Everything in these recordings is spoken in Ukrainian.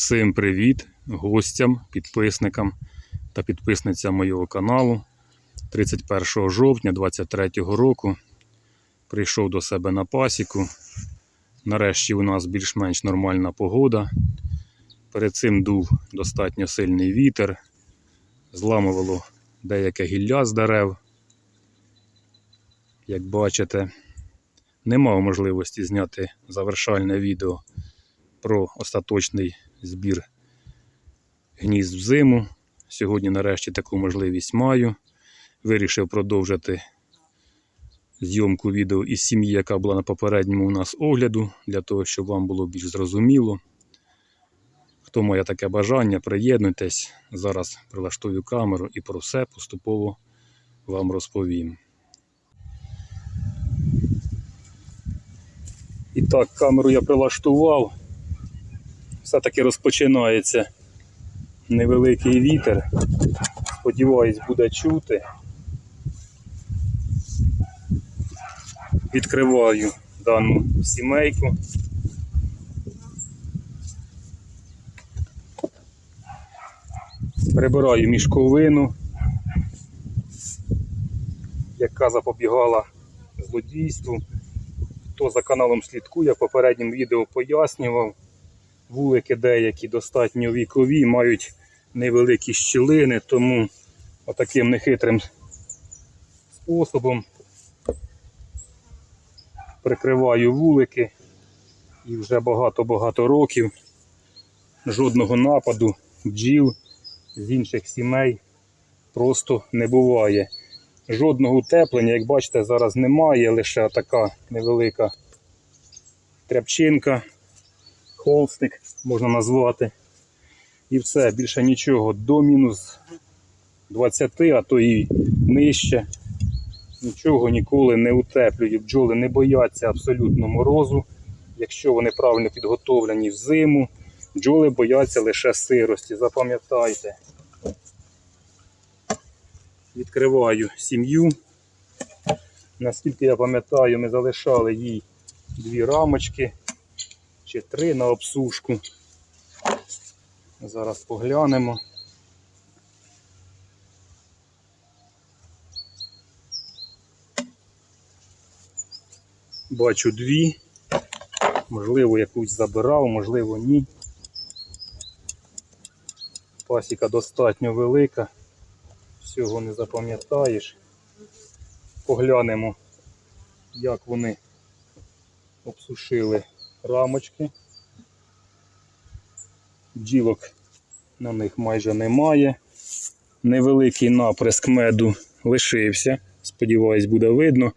Всім привіт гостям, підписникам та підписницям моєго каналу. 31 жовтня 2023 року прийшов до себе на пасіку. Нарешті у нас більш-менш нормальна погода. Перед цим дув достатньо сильний вітер, зламувало деяке гілля з дерев. Як бачите, не мав можливості зняти завершальне відео про остаточний збір гнізд в зиму. Сьогодні нарешті таку можливість маю. Вирішив продовжити зйомку відео із сім'ї, яка була на попередньому у нас огляду, для того, щоб вам було більш зрозуміло. Хто має таке бажання, приєднуйтесь. Зараз прилаштую камеру і про все поступово вам розповім. І так, камеру я прилаштував. Все-таки розпочинається невеликий вітер. Сподіваюсь, буде чути. Відкриваю дану сімейку. Прибираю мішковину, яка запобігала злодійству. Хто за каналом слідкує, в попередньому відео пояснював. Вулики деякі достатньо вікові, мають невеликі щілини, тому отаким нехитрим способом прикриваю вулики і вже багато-багато років жодного нападу бджіл з інших сімей просто не буває. Жодного утеплення, як бачите, зараз немає, лише така невелика тряпчинка холстик можна назвати. І все, більше нічого. До мінус 20, а то і нижче. Нічого ніколи не утеплюю. Бджоли не бояться абсолютно морозу. Якщо вони правильно підготовлені в зиму, бджоли бояться лише сирості. Запам'ятайте. Відкриваю сім'ю. Наскільки я пам'ятаю, ми залишали їй дві рамочки чи три на обсушку. Зараз поглянемо. Бачу дві. Можливо, якусь забирав, можливо, ні. Пасіка достатньо велика, всього не запам'ятаєш. Поглянемо, як вони обсушили рамочки. Бджілок на них майже немає. Невеликий наприск меду лишився. Сподіваюсь, буде видно.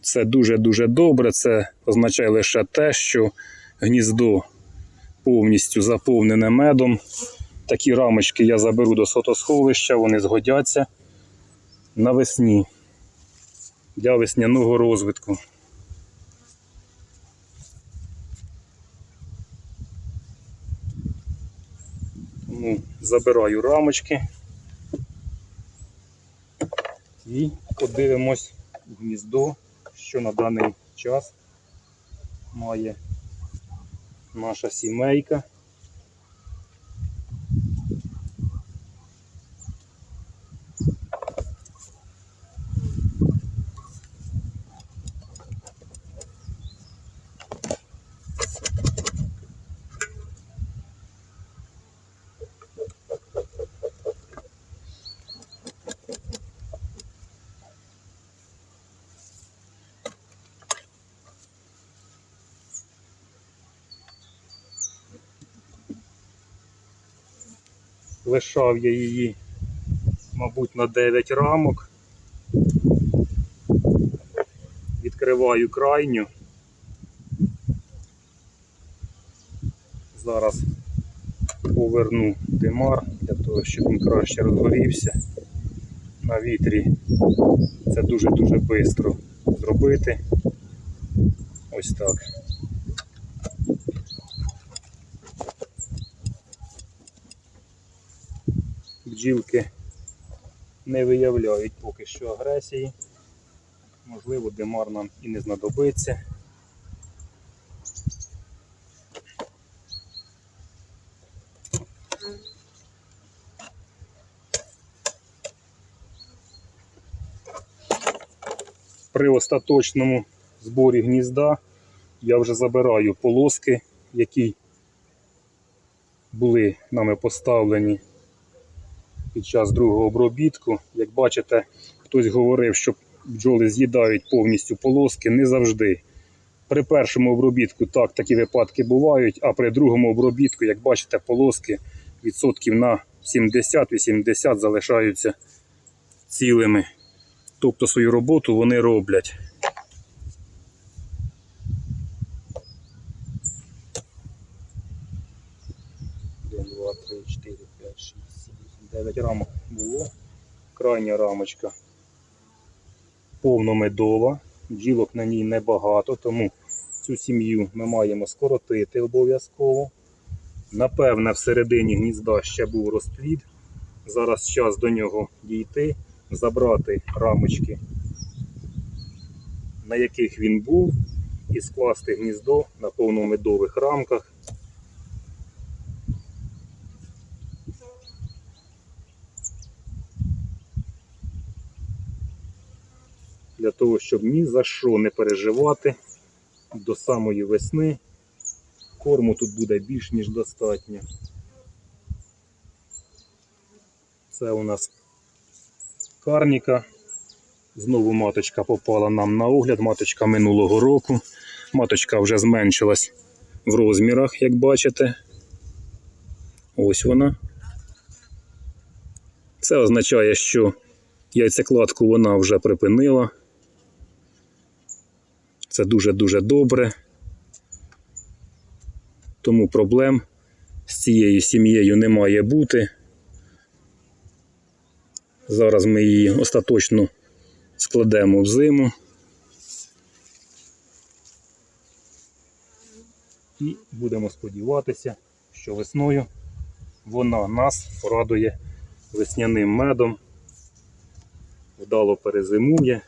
Це дуже-дуже добре. Це означає лише те, що гніздо повністю заповнене медом. Такі рамочки я заберу до сотосховища, вони згодяться навесні для весняного розвитку. Тому забираю рамочки і подивимось в гніздо, що на даний час має наша сімейка. Лишав я її, мабуть, на 9 рамок. Відкриваю крайню. Зараз поверну димар для того, щоб він краще розгорівся. На вітрі це дуже-дуже швидко зробити. Ось так. Бджілки не виявляють поки що агресії. Можливо, димар нам і не знадобиться. При остаточному зборі гнізда я вже забираю полоски, які були нами поставлені під час другого обробітку. Як бачите, хтось говорив, що бджоли з'їдають повністю полоски, не завжди. При першому обробітку так такі випадки бувають, а при другому обробітку, як бачите, полоски відсотків на 70-80 залишаються цілими. Тобто свою роботу вони роблять. 9 рамок було. Крайня рамочка повномедова, ділок на ній небагато, тому цю сім'ю ми маємо скоротити обов'язково. Напевне, всередині гнізда ще був розплід. Зараз час до нього дійти, забрати рамочки, на яких він був, і скласти гніздо на повномедових рамках. Того, щоб ні за що не переживати до самої весни. Корму тут буде більш ніж достатньо. Це у нас карніка. Знову маточка попала нам на огляд. Маточка минулого року. Маточка вже зменшилась в розмірах, як бачите. Ось вона. Це означає, що яйцекладку вона вже припинила. Це дуже-дуже добре. Тому проблем з цією сім'єю не має бути. Зараз ми її остаточно складемо в зиму. І будемо сподіватися, що весною вона нас порадує весняним медом, вдало перезимує.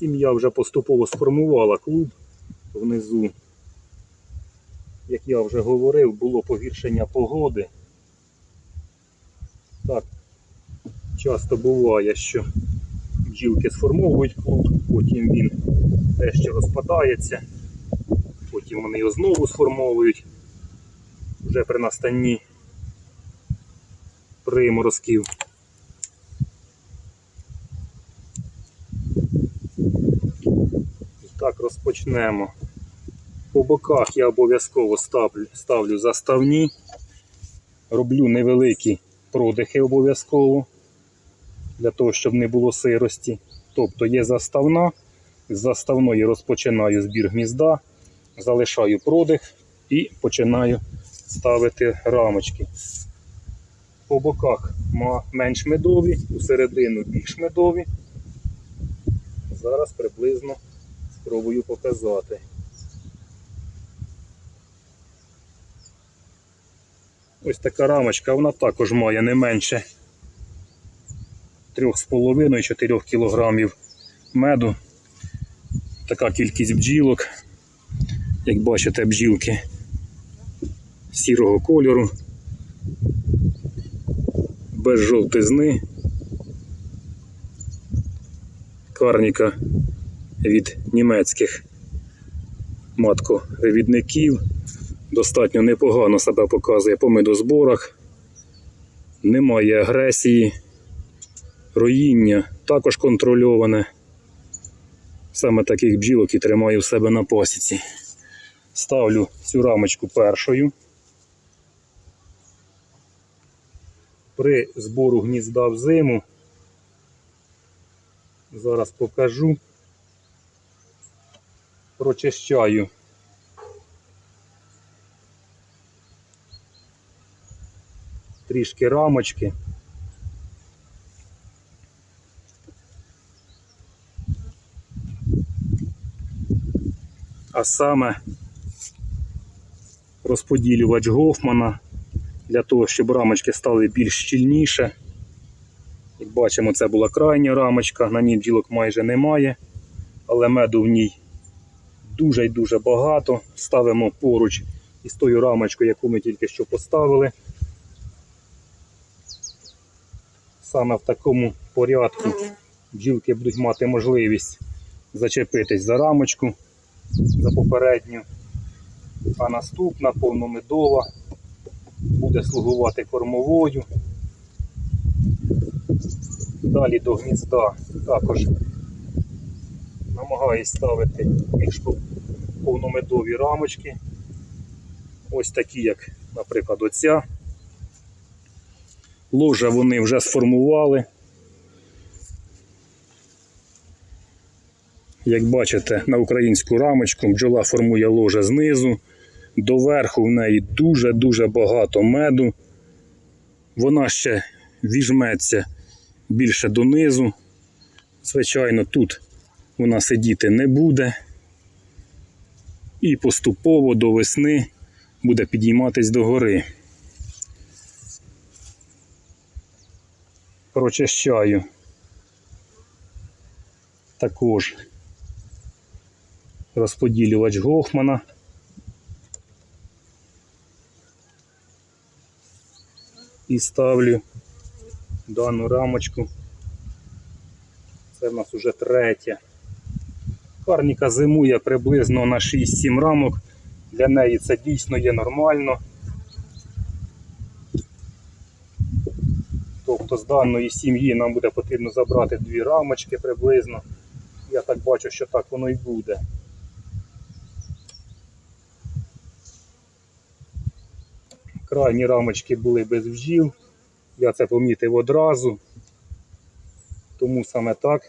Сім'я вже поступово сформувала клуб внизу. Як я вже говорив, було погіршення погоди. Так, часто буває, що бджілки сформовують клуб, потім він дещо розпадається, потім вони його знову сформовують вже при настанні приморозків. Так, розпочнемо. По боках я обов'язково ставлю, ставлю заставні, роблю невеликі продихи обов'язково, для того, щоб не було сирості. Тобто є заставна, з заставної розпочинаю збір гнізда, залишаю продих і починаю ставити рамочки. По боках менш медові, у середину більш медові. Зараз приблизно спробую показати. Ось така рамочка, вона також має не менше 3,5-4 кг меду. Така кількість бджілок. Як бачите, бджілки сірого кольору, без жовтизни. Карніка від німецьких матковивідників. Достатньо непогано себе показує по медозборах. Немає агресії, роїння також контрольоване. Саме таких бджілок і тримаю в себе на пасіці. Ставлю цю рамочку першою. При збору гнізда в зиму. Зараз покажу. Прочищаю трішки рамочки. А саме розподілювач Гофмана для того, щоб рамочки стали більш щільніше. Як бачимо, це була крайня рамочка, на ній бджілок майже немає, але меду в ній дуже й дуже багато. Ставимо поруч із тою рамочкою, яку ми тільки що поставили. Саме в такому порядку бджілки будуть мати можливість зачепитись за рамочку за попередню. А наступна повномедова буде слугувати кормовою. Далі до гнізда також намагаюсь ставити більш повномедові рамочки. Ось такі, як, наприклад, оця. Ложа вони вже сформували. Як бачите, на українську рамочку бджола формує ложе знизу. Доверху в неї дуже-дуже багато меду. Вона ще віжметься більше донизу. Звичайно, тут вона сидіти не буде. І поступово до весни буде підійматись до гори. Прочищаю також розподілювач Гофмана. І ставлю дану рамочку. Це в нас уже третя. Карніка зимує приблизно на 6-7 рамок. Для неї це дійсно є нормально. Тобто з даної сім'ї нам буде потрібно забрати дві рамочки приблизно. Я так бачу, що так воно і буде. Крайні рамочки були без бджіл. Я це помітив одразу. Тому саме так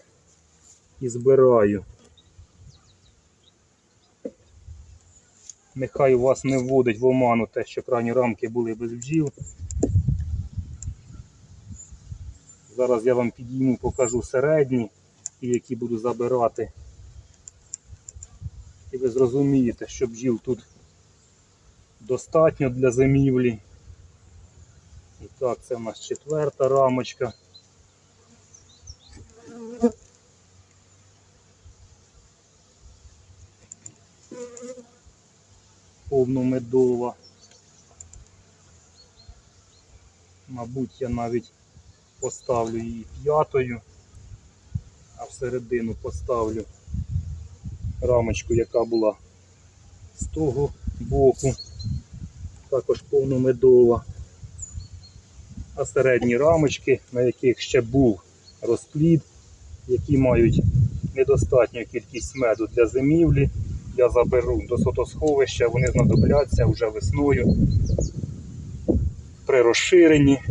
і збираю. Нехай вас не вводить в оману те, що крайні рамки були без бджіл. Зараз я вам підійму, покажу середні, які буду забирати. І ви зрозумієте, що бджіл тут достатньо для зимівлі. І так, це в нас четверта рамочка. Повномедова. Мабуть, я навіть поставлю її п'ятою, а всередину поставлю рамочку, яка була з того боку, також повномедова. А середні рамочки, на яких ще був розплід, які мають недостатню кількість меду для зимівлі, я заберу до сотосховища, вони знадобляться вже весною при розширенні.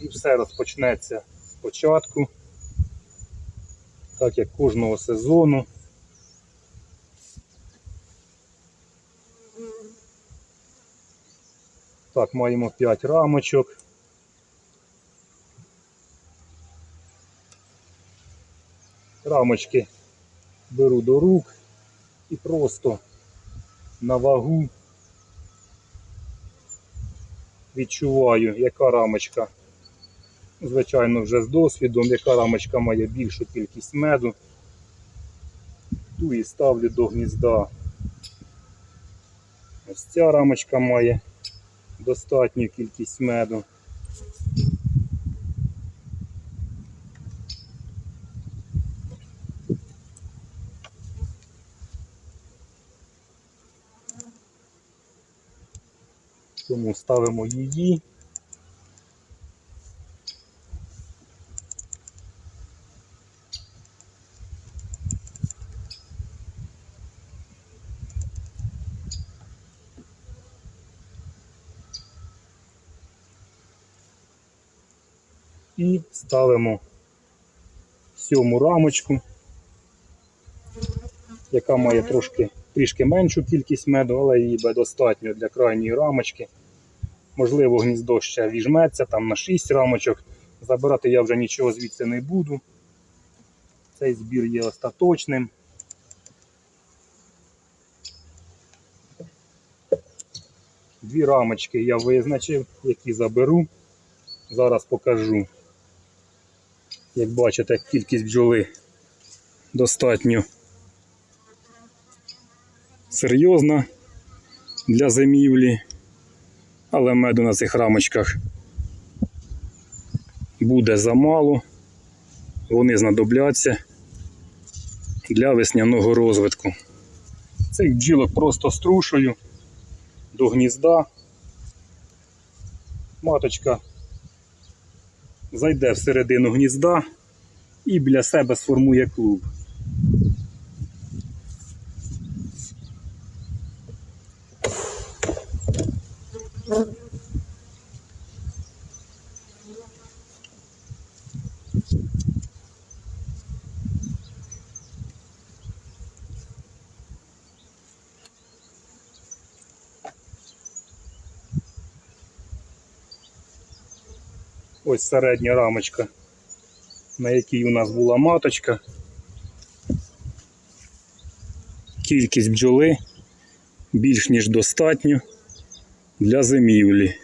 І все розпочнеться спочатку, так як кожного сезону. Так, маємо 5 рамочок. Рамочки беру до рук і просто на вагу відчуваю, яка рамочка, звичайно, вже з досвідом, яка рамочка має більшу кількість меду. Ту і ставлю до гнізда. Ось ця рамочка має достатню кількість меду. Тому ставимо її. І ставимо сьому рамочку, яка має трошки трішки меншу кількість меду, але її достатньо для крайньої рамочки. Можливо, гніздо ще віжметься там на 6 рамочок. Забирати я вже нічого звідси не буду. Цей збір є остаточним. Дві рамочки я визначив, які заберу. Зараз покажу. Як бачите, кількість бджоли достатньо серйозна для зимівлі, але меду на цих рамочках буде замало, вони знадобляться для весняного розвитку. Цих бджілок просто струшую до гнізда. Маточка зайде всередину гнізда і біля себе сформує клуб. Ось середня рамочка, на якій у нас була маточка. Кількість бджоли більш ніж достатньо для зимівлі.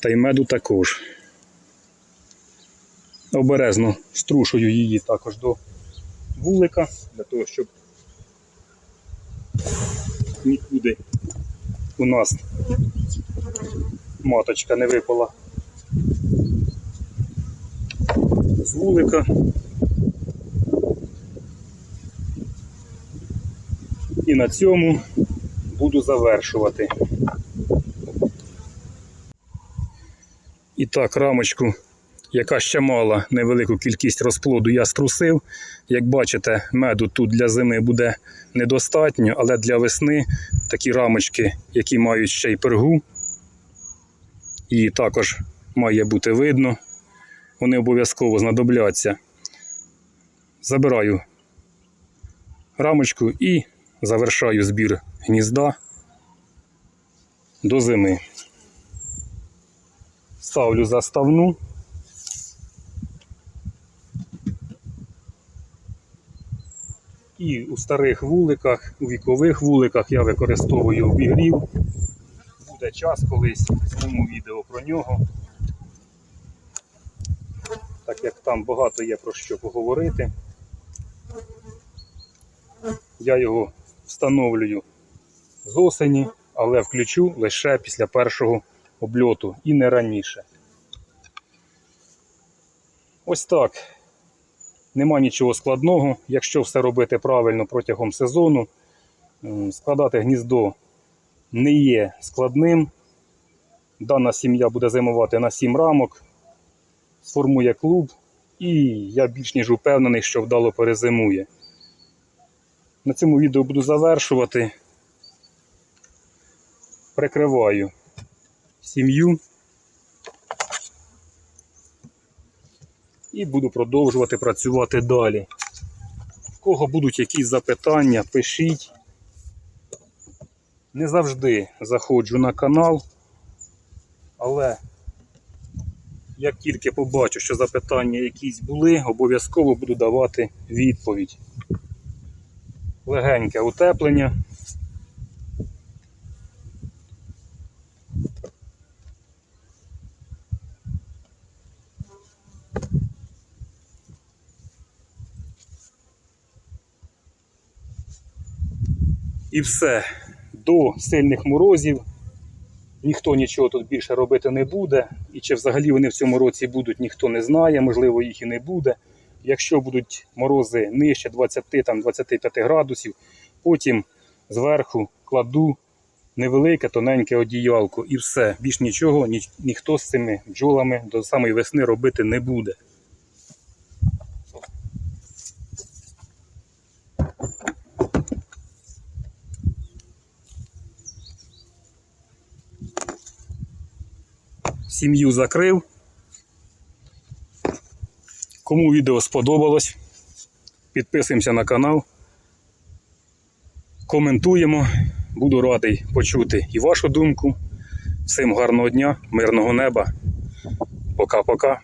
Та й меду також. Обережно струшую її також до вулика, для того, щоб нікуди у нас маточка не випала з вулика. І на цьому буду завершувати. І так, рамочку, яка ще мала невелику кількість розплоду, я струсив. Як бачите, меду тут для зими буде недостатньо, але для весни такі рамочки, які мають ще й пергу, і також має бути видно. Вони обов'язково знадобляться. Забираю рамочку і завершаю збір гнізда до зими. Ставлю заставну. І у старих вуликах, у вікових вуликах я використовую обігрів. Буде час колись зніму відео про нього. Як там багато є про що поговорити. Я його встановлюю з осені, але включу лише після першого обльоту і не раніше. Ось так. Нема нічого складного, якщо все робити правильно протягом сезону. Складати гніздо не є складним. Дана сім'я буде зимувати на 7 рамок, сформує клуб, і я більш ніж упевнений, що вдало перезимує. На цьому відео буду завершувати. Прикриваю сім'ю і буду продовжувати працювати далі. В кого будуть якісь запитання, пишіть. Не завжди заходжу на канал, але як тільки побачу, що запитання якісь були, обов'язково буду давати відповідь. Легеньке утеплення. І все. До сильних морозів ніхто нічого тут більше робити не буде. І чи взагалі вони в цьому році будуть, ніхто не знає, можливо, їх і не буде. Якщо будуть морози нижче 20-25 градусів, потім зверху кладу невелике тоненьке одіялко і все. Більш нічого ні, ніхто з цими бджолами до самої весни робити не буде. Сім'ю закрив. Кому відео сподобалось, підписуємося на канал, коментуємо. Буду радий почути і вашу думку. Всім гарного дня, мирного неба. Пока-пока.